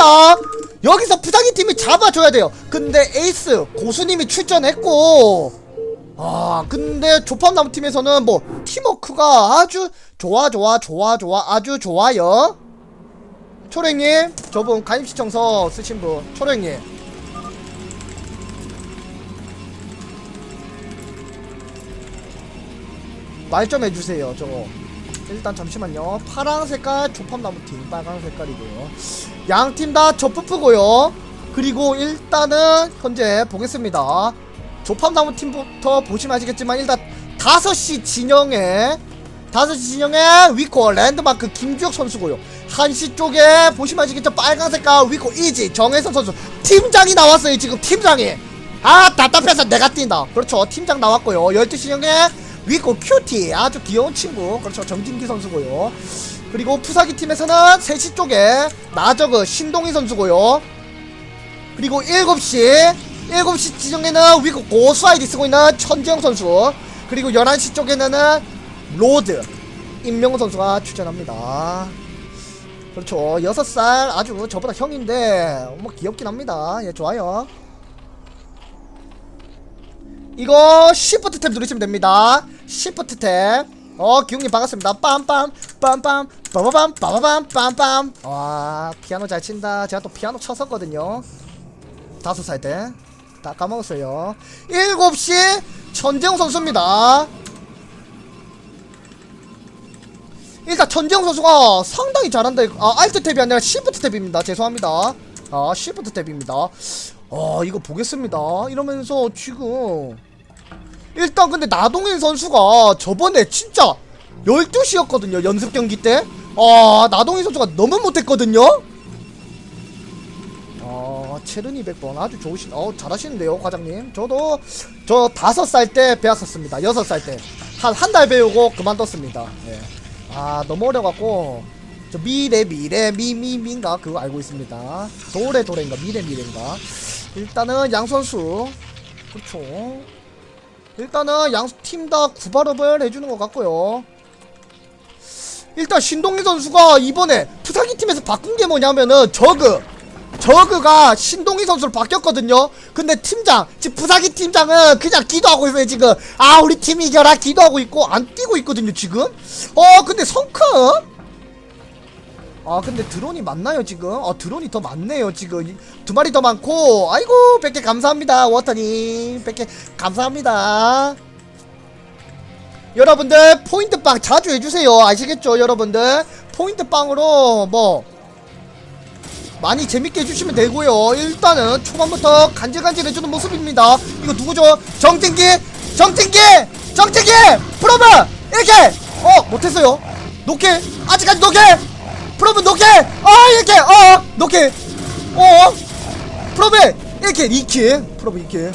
됩니다. 여기서 부장이 팀이 잡아줘야 돼요. 근데 에이스 고수님이 출전했고, 아 근데 조팝나무 팀에서는 뭐 팀워크가 아주 좋아 좋아 좋아 좋아 아주 좋아요. 초랭님 저분 가입시청서 쓰신 분 초랭님 말 좀 해주세요 저거 일단 잠시만요. 파랑 색깔 조팝나무팀 빨간 색깔이고요. 양 팀 다 저프프고요. 그리고 일단은 현재 보겠습니다. 조팝나무팀부터 보시면 아시겠지만 일단 5시 진영에 5시 진영에 위코 랜드마크 김주혁 선수고요. 1시 쪽에 보시면 아시겠죠? 빨간 색깔 위코 이지 정혜선 선수. 팀장이 나왔어요 지금 팀장이. 아 답답해서 내가 뛴다. 그렇죠. 팀장 나왔고요. 12시 진영에 위코 큐티 아주 귀여운 친구. 그렇죠. 정진기 선수고요. 그리고 푸사기 팀에서는 3시 쪽에 나저그 신동희 선수고요. 그리고 7시 7시 지정에는 위코 고수 아이디 쓰고 있는 천재영 선수. 그리고 11시 쪽에는 로드 임명호 선수가 출전합니다. 그렇죠. 6살 아주 저보다 형인데 뭐 귀엽긴 합니다. 예 좋아요. 이거 시프트 탭 누르시면 됩니다. 시프트 탭. 어, 기웅님 반갑습니다. 빰빰, 빰빰, 빠바밤, 빠바밤, 빰빰. 와, 피아노 잘 친다. 제가 또 피아노 쳤었거든요. 다섯 살 때. 다 까먹었어요. 7시 천재영 선수입니다. 일단 천재영 선수가 상당히 잘한다. 아, 알트 탭이 아니라 시프트 탭입니다. 죄송합니다. 아, 시프트 탭입니다. 아, 이거 보겠습니다. 이러면서 지금 일단 근데 나동일 선수가 저번에 진짜 12시였거든요 연습 경기 때. 아 나동일 선수가 너무 못했거든요. 아 체르니 100번 아주 좋으신 어 잘하시는데요 과장님. 저도 저 다섯 살때 배웠었습니다. 여섯 살 때. 한 한 달 배우고 그만뒀습니다. 예. 아 너무 어려갖고 저 미래 미래 미미미인가 그거 알고 있습니다. 도래 도래인가 미래 미래인가. 일단은 양 선수 그렇죠. 일단은 양팀 다 구발업을 해주는 것 같고요. 일단 신동희 선수가 이번에 푸사기 팀에서 바꾼 게 뭐냐면은 저그 저그가 신동희 선수로 바뀌었거든요. 근데 팀장 지금 푸사기 팀장은 그냥 기도하고 있어요 지금. 아 우리 팀 이겨라 기도하고 있고 안 뛰고 있거든요 지금. 어 근데 성큰 아 근데 드론이 많나요 지금? 어 드론이 더 많네요 지금. 이- 두 마리 더 많고. 아이고 100개 감사합니다 워터님. 100개 감사합니다. 여러분들 포인트빵 자주 해주세요. 아시겠죠 여러분들? 포인트빵으로 뭐 많이 재밌게 해주시면 되고요. 일단은 초반부터 간질간질 해주는 모습입니다. 이거 누구죠? 정진기! 정진기! 정진기! 프로브! 이렇게! 어 못했어요. 노케! 아직까지 노케 프로브 노케! 아 이렇게! 어 노케! 어 프로브 이렇게 2킬 프로브 2킬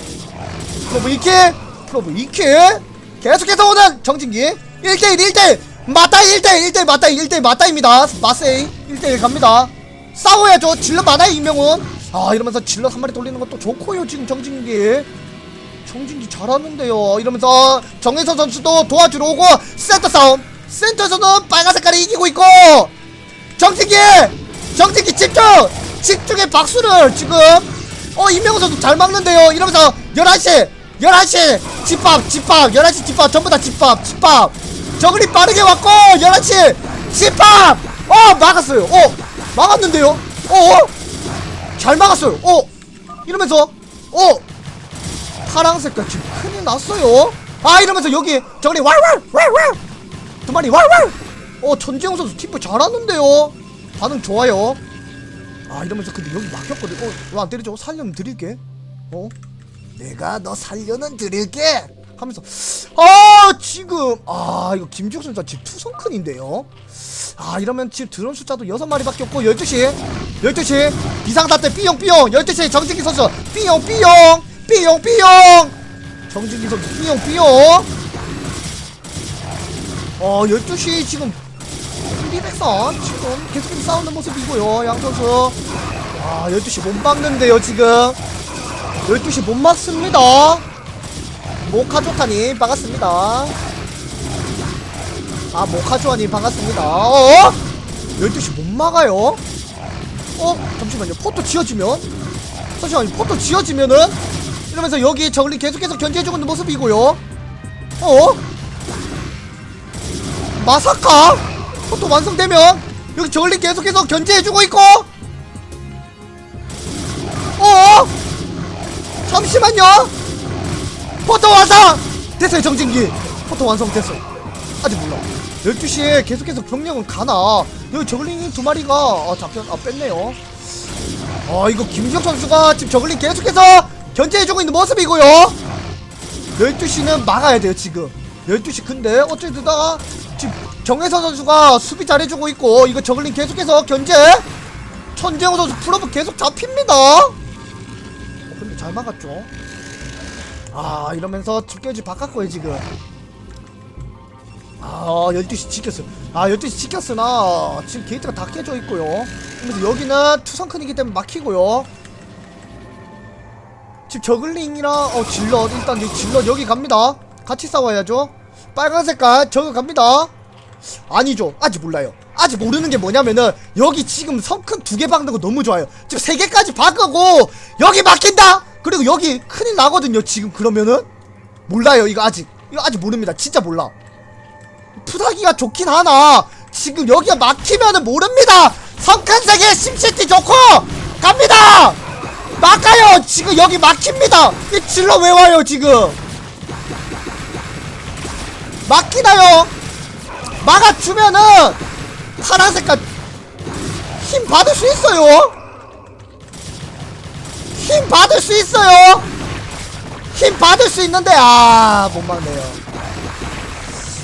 프로브 2킬 프로브 2킬 계속해서 오는 정진기. 1대1 1대1 맞다 1대1 1대1 맞다 1대1 맞다입니다. 마세이 1대1 갑니다. 싸워야죠. 질럿 많아요 이명훈. 아 이러면서 질럿 한 마리 돌리는 것도 좋고요 지금 정진기. 정진기 잘하는데요. 이러면서 정혜선 선수도 도와주러 오고 센터 싸움. 센터에서는 빨간 색깔이 이기고 있고 정진기! 정진기 집중! 집중의 박수를 지금! 어 이명훈 선수 잘 막는데요. 이러면서 11시! 11시! 집밥 집밥 11시 집밥 전부 다 집밥 집밥 저글이 빠르게 왔고 11시! 집밥 어 막았어요. 어 막았는데요? 어잘 막았어요. 어? 이러면서? 어? 파랑 색깔 지금 큰일 났어요. 아 이러면서 여기 저글이 왈왈 왈왈! 두 마리 왈왈 어 전재영 선수 팀프 잘하는데요? 반응 좋아요. 아 이러면서 근데 여기 막혔거든. 어왜 안 때리죠? 살려면 드릴게. 어? 내가 너 살려는 드릴게! 하면서 아 지금! 아 이거 김주혁 선수가 지금 투성큰인데요? 아 이러면 지금 드론 숫자도 여섯 마리밖에 없고 12시 12시. 비상사태 삐용 삐용. 12시 정진기 선수 삐용 삐용! 삐용 삐용! 정진기 선수 삐용 삐용! 어 12시 지금 200선. 지금 계속해서 싸우는 모습이고요 양 선수. 아 12시 못 막는데요 지금. 12시 못 막습니다. 모카조타님 반갑습니다. 아 모카조아님 반갑습니다. 어? 12시 못 막아요? 어? 잠시만요. 포토 지어지면? 잠시만요. 포토 지어지면은? 이러면서 여기 저글링 계속해서 견제해주고 있는 모습이고요. 어? 마사카 포토 완성되면 여기 저글링 계속해서 견제해주고 있고. 어? 잠시만요. 포토 완성! 됐어요 정진기. 포토 완성됐어요. 아직 몰라. 12시에 계속해서 병력은 가나? 여기 저글링 두 마리가 아 잡혔 아 뺐네요. 아 이거 김지혁 선수가 지금 저글링 계속해서 견제해주고 있는 모습이고요. 12시는 막아야 돼요 지금 12시 근데 어쨌든 지금 정혜선 선수가 수비 잘해주고 있고 이거 저글링 계속해서 견제? 천재호 선수 풀업은 계속 잡힙니다. 어, 근데 잘 막았죠? 아 이러면서 집결지 바꿨고요 지금. 아 12시 지켰어요. 아 12시 지켰으나 지금 게이트가 다 깨져 있고요. 그래서 여기는 투성큰이기 때문에 막히고요. 지금 저글링이랑 어 질럿. 일단 이 질럿 여기 갑니다 같이 싸워야죠. 빨간 색깔 저기 갑니다. 아니죠. 아직 몰라요. 아직 모르는 게 뭐냐면은 여기 지금 성큰 두 개 박는 거 너무 좋아요. 지금 세 개까지 박고 여기 막힌다! 그리고 여기 큰일 나거든요 지금 그러면은. 몰라요 이거 아직. 이거 아직 모릅니다. 진짜 몰라. 푸다기가 좋긴 하나. 지금 여기가 막히면은 모릅니다. 성큰색의 심시티 좋고 갑니다! 막아요! 지금 여기 막힙니다. 이 질러 왜 와요 지금 막히나요? 막아주면은 파란 색깔 힘 받을 수 있어요? 힘 받을 수 있어요? 힘 받을 수 있는데 아 못 막네요.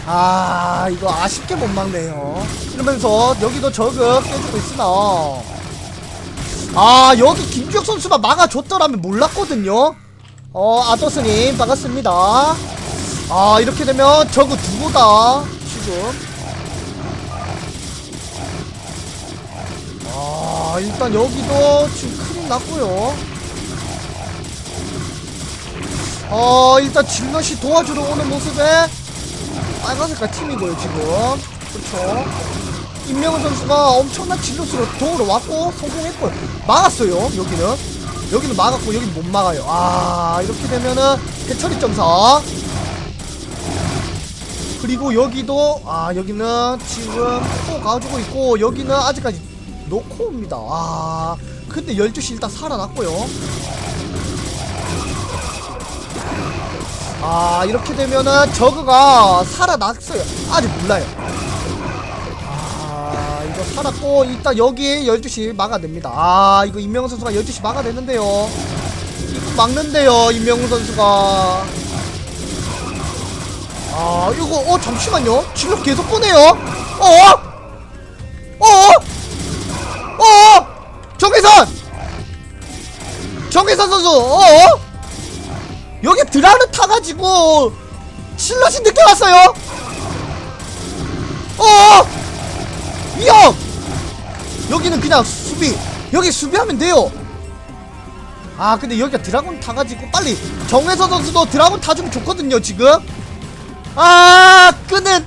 아 이거 아쉽게 못 막네요. 이러면서 여기도 저그 깨주고 있으나. 아 여기 김주혁 선수가 막아줬더라면 몰랐거든요. 어 아더스님 반갑습니다 아 이렇게 되면 저그 두고다? 지금. 아 일단 여기도 지금 큰일 났고요. 어 일단 질럿이 도와주러 오는 모습에 빨간색깔 팀이고요 지금. 그렇죠. 임명훈 선수가 엄청난 진로수로 도우러 왔고 성공했고요. 막았어요 여기는. 여기는 막았고 여기는 못 막아요. 아 이렇게 되면은 해처리 점사 그리고 여기도 아 여기는 지금 코 가지고 있고 여기는 아직까지 노코입니다. 아 근데 12시 일단 살아났고요. 아 이렇게 되면은 저그가 살아났어요. 아직 몰라요. 아 이거 살았고 일단 여기 12시 막아냅니다. 아 이거 임명훈 선수가 12시 막아내는데요. 이거 막는데요 임명훈 선수가 아 이거 어 잠시만요. 질럿 계속 보내요. 어? 어? 어? 정혜선! 정혜선 선수 어? 여기 드라를 타가지고 실럿이 늦게 왔어요. 어? 위험 여기는 그냥 수비. 여기 수비하면 돼요. 아 근데 여기가 드라곤 타가지고 빨리 정혜선 선수도 드라곤 타주면 좋거든요 지금 아 끄는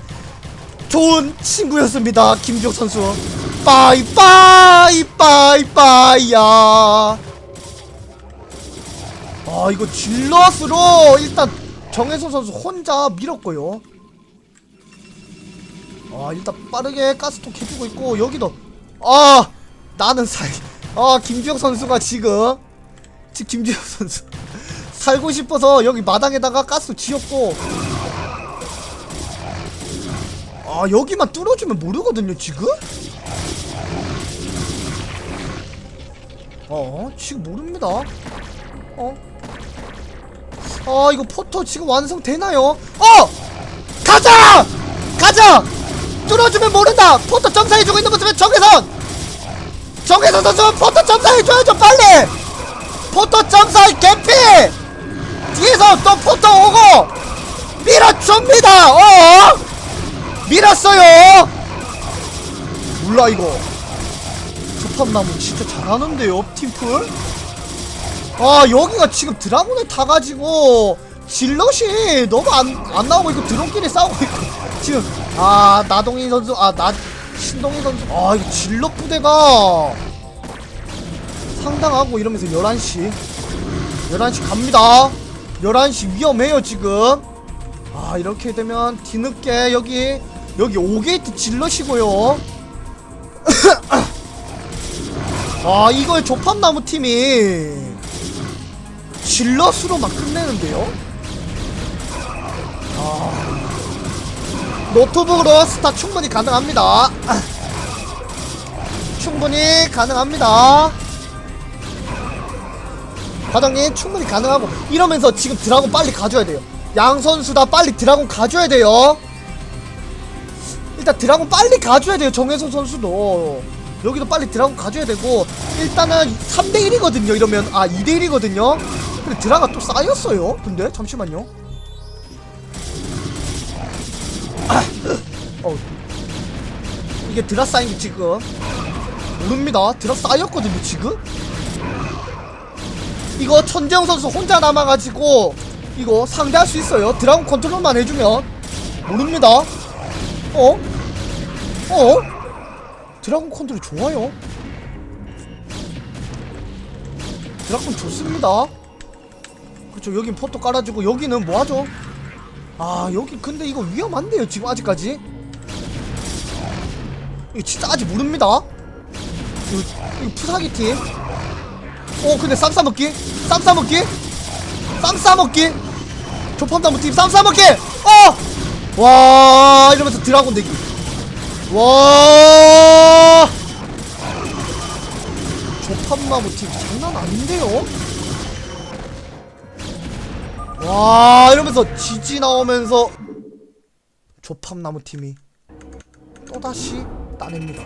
좋은 친구였습니다 김주혁 선수. 빠이 빠이 빠이 빠이야. 아 이거 질럿으로 일단 정혜선 선수 혼자 밀었고요. 아 일단 빠르게 가스통 해주고 있고 여기도. 아 나는 살 아 김주혁 선수가 지금 지금 김주혁 선수. 살고 싶어서 여기 마당에다가 가스 지었고 아 여기만 뚫어주면 모르거든요 지금 어 지금 모릅니다 어? 아 이거 포토 지금 완성되나요? 어! 가자! 가자! 뚫어주면 모른다! 포토 점사해주고 있는 모습에 정혜선! 정혜선 선수 포토 점사해줘야죠 빨리! 포토 점사 개피! 뒤에서 또 포토 오고! 밀어줍니다! 어? 밀었어요! 몰라 이거. 조팝나무 진짜 잘하는데요 팀플? 아 여기가 지금 드라군을 타가지고 질럿이 너무 안, 안 나오고 있고 드론끼리 싸우고 있고. 지금 아 나동희 선수 아 나 신동희 선수. 아 이거 질럿 부대가 상당하고 이러면서 11시. 11시 갑니다. 11시 위험해요 지금. 아 이렇게 되면 뒤늦게 여기 여기 5게이트 질러시고요. 아 이걸 조팝나무 팀이 질럿으로 막 끝내는데요? 아. 노트북으로 스타 충분히 가능합니다. 충분히 가능합니다. 과장님 충분히 가능하고. 이러면서 지금 드라곤 빨리 가져야 돼요. 양 선수 다 빨리 드라곤 가져야 돼요 일단 드라곤 빨리 가져야 돼요 정혜선 선수도. 여기도 빨리 드라곤 가져야 되고 일단은 3대1이거든요 이러면. 아 2대1이거든요. 근데 드라가 또 쌓였어요 근데? 잠시만요. 아, 어. 이게 드라 쌓인 게 지금 모릅니다. 드라 쌓였거든요 지금? 이거 천재영 선수 혼자 남아가지고 이거 상대할 수 있어요. 드라곤 컨트롤만 해주면. 모릅니다. 어? 어? 드라곤 컨트롤 좋아요. 드라곤 좋습니다. 그렇죠. 여긴 포토 깔아주고 여기는 뭐하죠? 아 여기 근데 이거 위험한데요 지금 아직까지? 이거 진짜 아직 모릅니다. 이거, 이거 푸사기 팀. 어 근데 쌈 싸먹기? 쌈 싸먹기? 쌈 싸먹기? 조팝나무 팀쌈 싸먹기! 어 와 이러면서 드라곤 대기 와! 조팝나무 팀 장난 아닌데요? 와 이러면서 지지 나오면서 조팝나무 팀이 또다시 따냅니다